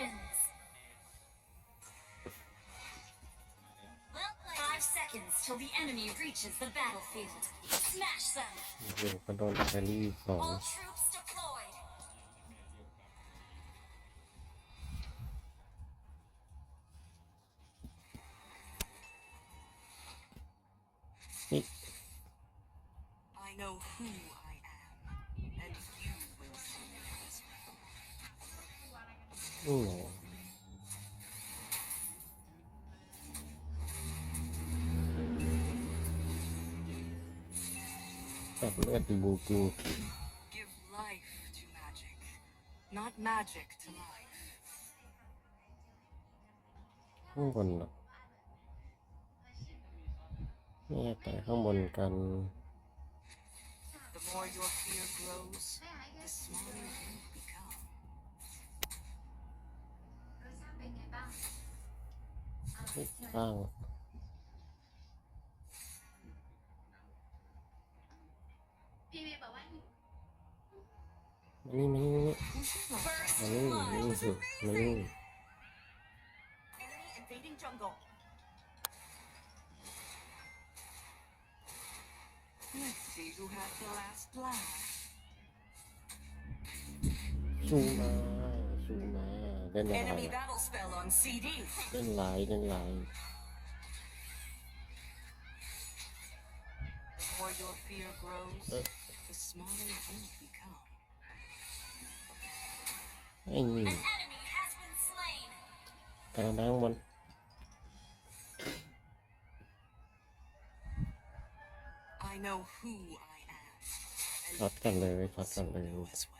questions. Five seconds till the enemy reaches the battlefield. Smash them. All troops Oo. Hmm. look at the Goku. Give life to magic, not magic to life. cần The more your fear grows, the smaller you ข้างพี่วีบอกว่ามานี่มนี่มานี่มานี่มานี่สิมานี่สู้มาสู้ม Enemy battle spell on CD. เล่นไรเล่นไร The more your fear grows, uh. the smaller you become. An enemy has been slain. I know who I am. ช็อตกันเลยช็อตกันเลย you as well.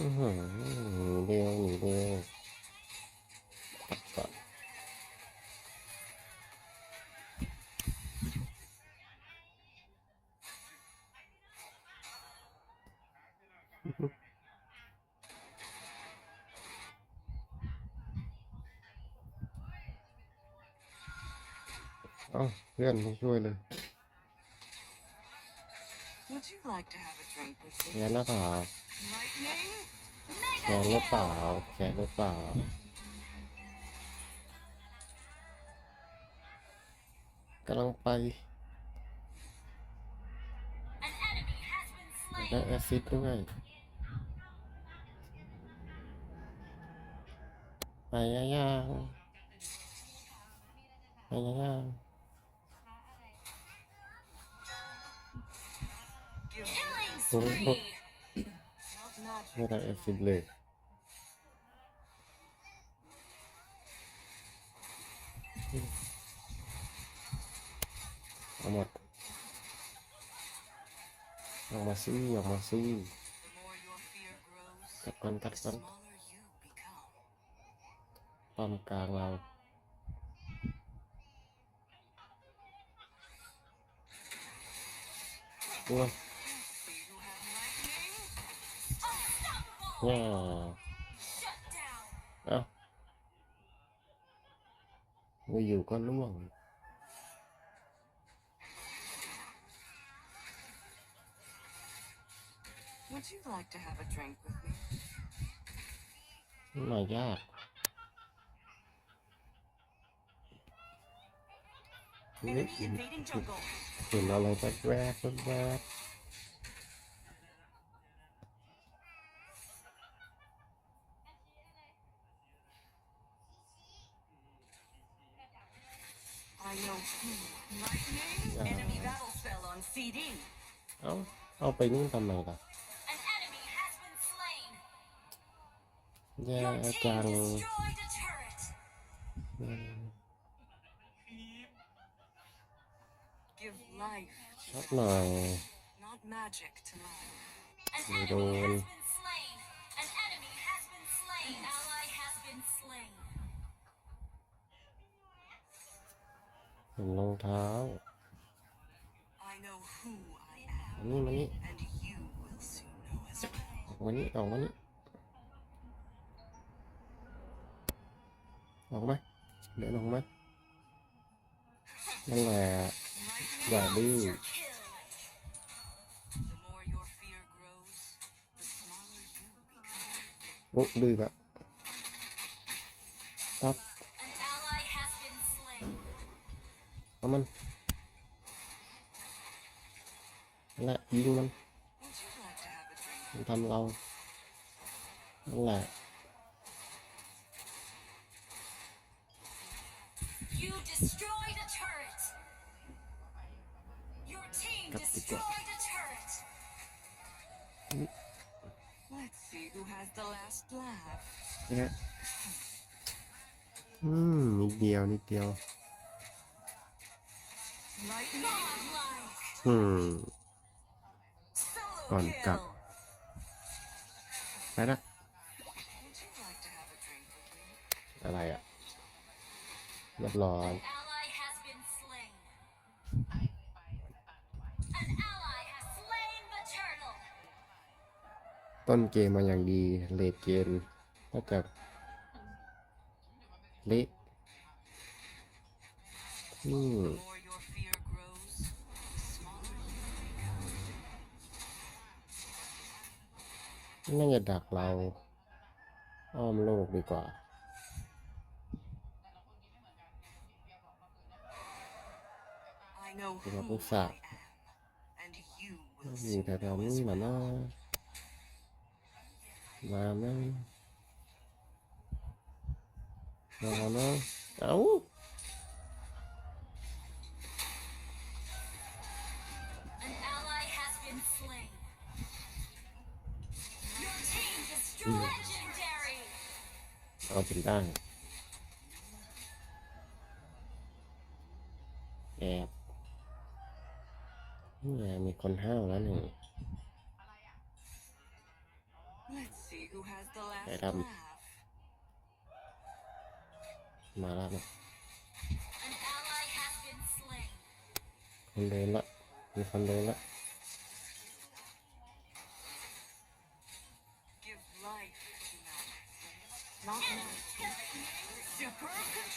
หนีเรยวหนีเร็วตัดก่อนเอ้าเพื่อนมาช่วยเลยแขนหรือเปล่าแขนหรือเปล่าแขนหรือเปล่าก็ลังไปได้แอซิดด้วยไปยังยังไปยังยัง Amat Yang masih, yang masih Kapan tekan Pam Wah Wow. Ơ. người dụ con đúng không? Would you like to have a drink with me? Oh my god. Enemy invading jungle. Thì nó lại bắt ra, bắt เอาไปนู่นทำไมล่ะแย่จังชักหน่อยไม่โดนเหนรองเท้ามานี่มานี่ออกมานี่ออกมานี่ออกมาเดี๋ยวลงมานั่นแหละอย่าดื้อโอ้ดื้อแบบครับเอามันและยิงมันมันทำเรานั่นแหละกับติดกเนี่ยอืมนิดเดียวนิดเดียว Hmm. ก่อนกลับไปละอะไรอ่ะเรียบร้อย ต้นเกมมาอย่างดี เลดเกมกาจะเละนี่ไม่าจะดักเราอ้อมโลกดีกว่า I เราพุกษาอยู่แต่ตอนนี้มานะมานะมาเนาะเอ้าความเป็น้งแอบนี่มีคนห้าวแล้วหนึ่งไต่ดำมาแล้วคนเดินละมีคนเดินละ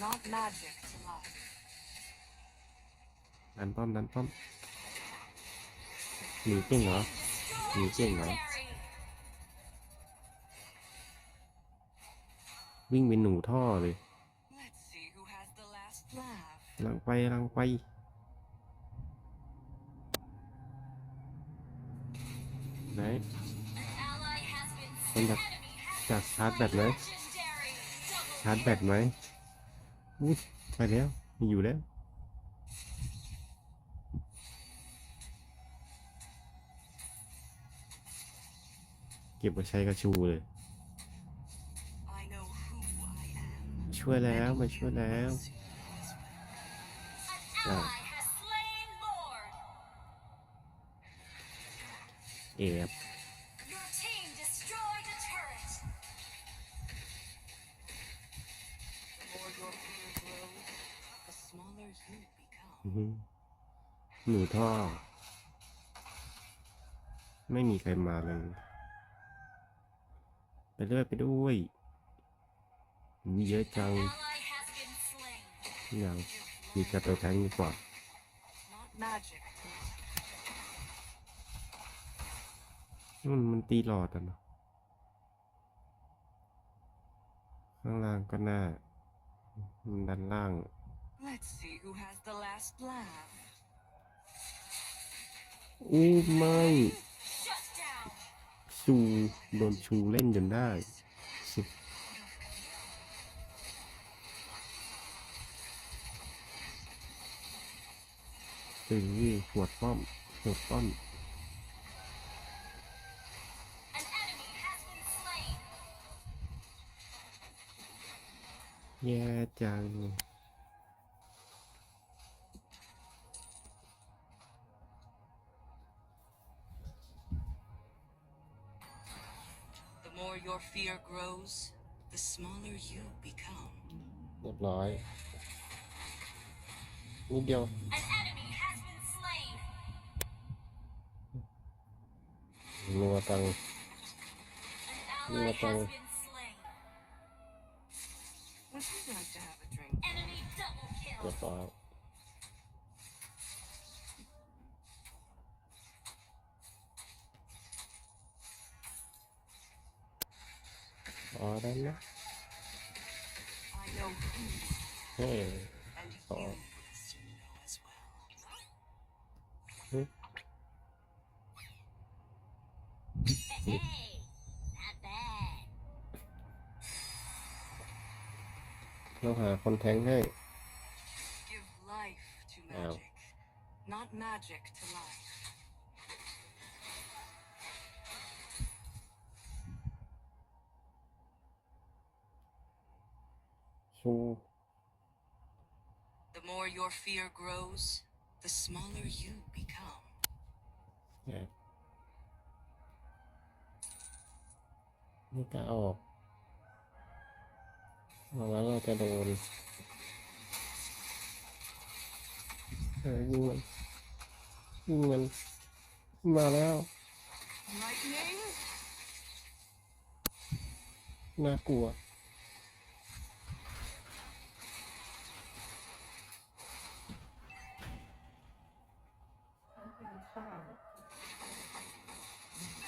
Not magic to life. ดันป้อมดันป้อมหนีเก่งเหรอหนีเก่งเหรอ วิ่งเป็นหนูท่อเลยลังไปลังไปไหนคนจากจากชาร์จแบตไหมชาร์จแบตไหมไปแล้วมีอยู่แล้ว เก็บมาใช้กระชูเลยช่วยแล้วมาช่วยแล้ว เอะนูท่อไม่มีใครมาเลยไปเรื่อยไปด้วยมีเยอะจังอย่างมีกระตัวแทงดีกว่ามันมันตีหลอดอ่ะเนาะข้างล่างก็น่าันด้านล่าง Let's see who has the last laugh. โอ้ไม่ชูโดนชูเล่นจนได้ตึงนี่หัวป้อมหัวป้อมแย่จัง more your fear grows, the smaller you become. เรียบร้อยนิดเดียว An enemy has been slain. นัวตัง An ally has been slain. Would you like to have a drink? Enemy double hey. họ hmm. Hmm. เราหาคนแทงให้อ้าว not magic to life. the more your fear grows, the smaller you become. Yeah. นี่กล้าออกเอาแล้วเราจะโดนเออยิงมันยิงมันมาแล้วน่ากลัว oh.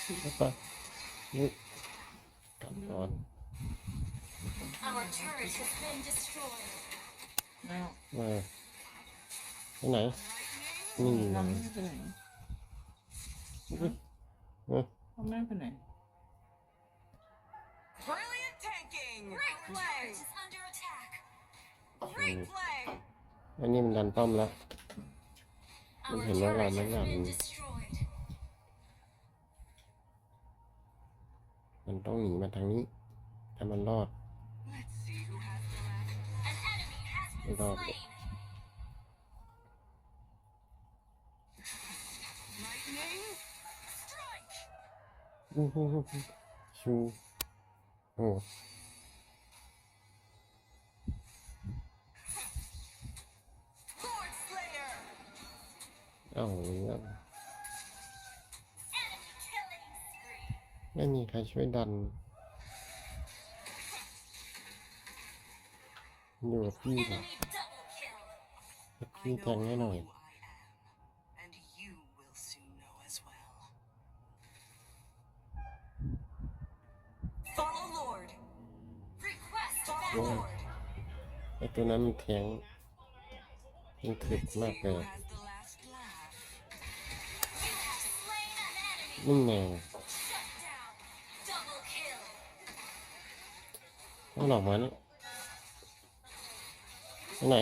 Opa. You. Come on. Our turret has been destroyed. No. Where? Cái này. Nhìn gì này? Cái này. Ừ. Ừ. Không nên cái Brilliant tanking. Great play. Is under attack. Great play. Anh em làm tâm lại. Mình thấy nó làm nó làm. มันต้องหนีมาทางนี้ ถ้ามันรอด ไม่รอดอ้โหชูโอ้เอาเรื่อไม่มีใครช่วยดันอยู่กับพี่แบบพี่แทงให้หน่อยไอตัวนั้นมันแทงมันถึกมากเลยนี่ไงมันอกมาแล้วตรงไหน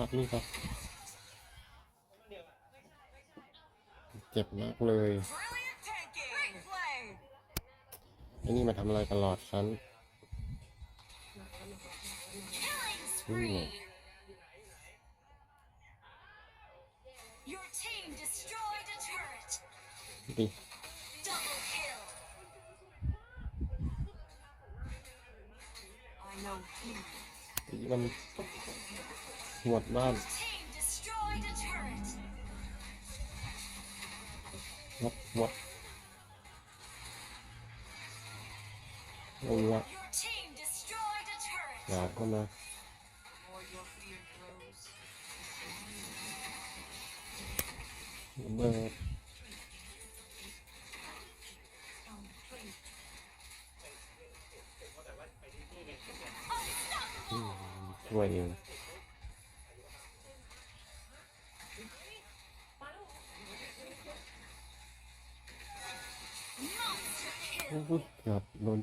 รับนี่ครับเจ็บมากเลย ไอ้นี่มาทำอะไรตลอดฉันนี่นำหวดบ้านหวดหวดเอาละอยากก็นะเบอร์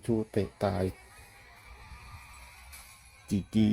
ชูเตะตาย จีจี